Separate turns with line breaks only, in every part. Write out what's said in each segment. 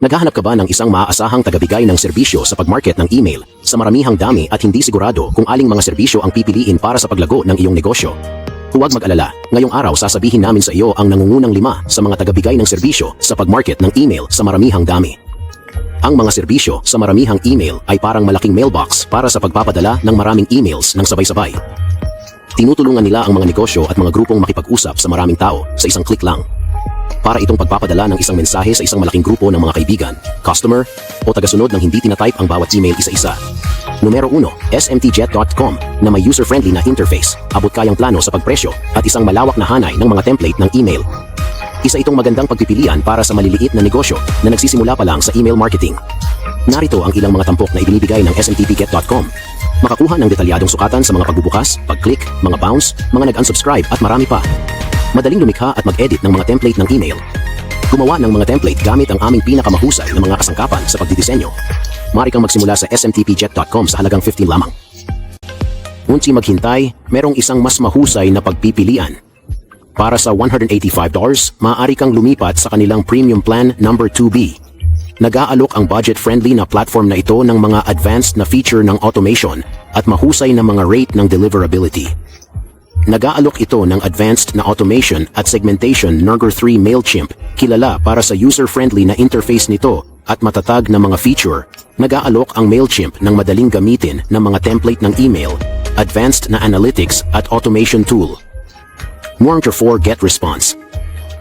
Naghahanap ka ba ng isang maaasahang tagabigay ng serbisyo sa pagmarket ng email sa maramihang dami at hindi sigurado kung aling mga serbisyo ang pipiliin para sa paglago ng iyong negosyo? Huwag mag-alala, ngayong araw sasabihin namin sa iyo ang nangungunang lima sa mga tagabigay ng serbisyo sa pagmarket ng email sa maramihang dami. Ang mga serbisyo sa maramihang email ay parang malaking mailbox para sa pagpapadala ng maraming emails ng sabay-sabay. Tinutulungan nila ang mga negosyo at mga grupong makipag-usap sa maraming tao sa isang click lang. Para itong pagpapadala ng isang mensahe sa isang malaking grupo ng mga kaibigan, customer, o tagasunod ng hindi tinatype ang bawat email isa-isa. Numero 1, smtjet.com na may user-friendly na interface, abot kayang plano sa pagpresyo at isang malawak na hanay ng mga template ng email. Isa itong magandang pagpipilian para sa maliliit na negosyo na nagsisimula pa lang sa email marketing. Narito ang ilang mga tampok na ibinibigay ng smtpget.com. Makakuha ng detalyadong sukatan sa mga pagbubukas, pag-click, mga bounce, mga nag-unsubscribe at marami pa. Madaling lumikha at mag-edit ng mga template ng email. Gumawa ng mga template gamit ang aming pinakamahusay na mga kasangkapan sa pagdidisenyo. Mari kang magsimula sa smtpjet.com sa halagang 15 lamang. Unti maghintay, merong isang mas mahusay na pagpipilian. Para sa $185, maaari kang lumipat sa kanilang premium plan number 2B. Nag-aalok ang budget-friendly na platform na ito ng mga advanced na feature ng automation at mahusay na mga rate ng deliverability. Nag-aalok ito ng advanced na automation at segmentation Nerger 3 MailChimp, kilala para sa user-friendly na interface nito at matatag na mga feature. Nag-aalok ang MailChimp ng madaling gamitin ng mga template ng email, advanced na analytics at automation tool. Warranty 4 Get Response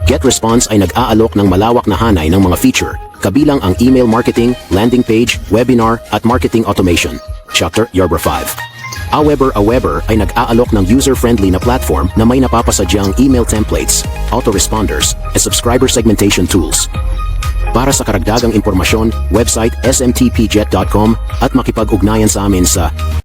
Get Response ay nag-aalok ng malawak na hanay ng mga feature, kabilang ang email marketing, landing page, webinar, at marketing automation. Chapter Yarbra 5 Aweber Aweber ay nag-aalok ng user-friendly na platform na may napapasadyang email templates, autoresponders, at subscriber segmentation tools. Para sa karagdagang impormasyon, website smtpjet.com at makipag-ugnayan sa amin sa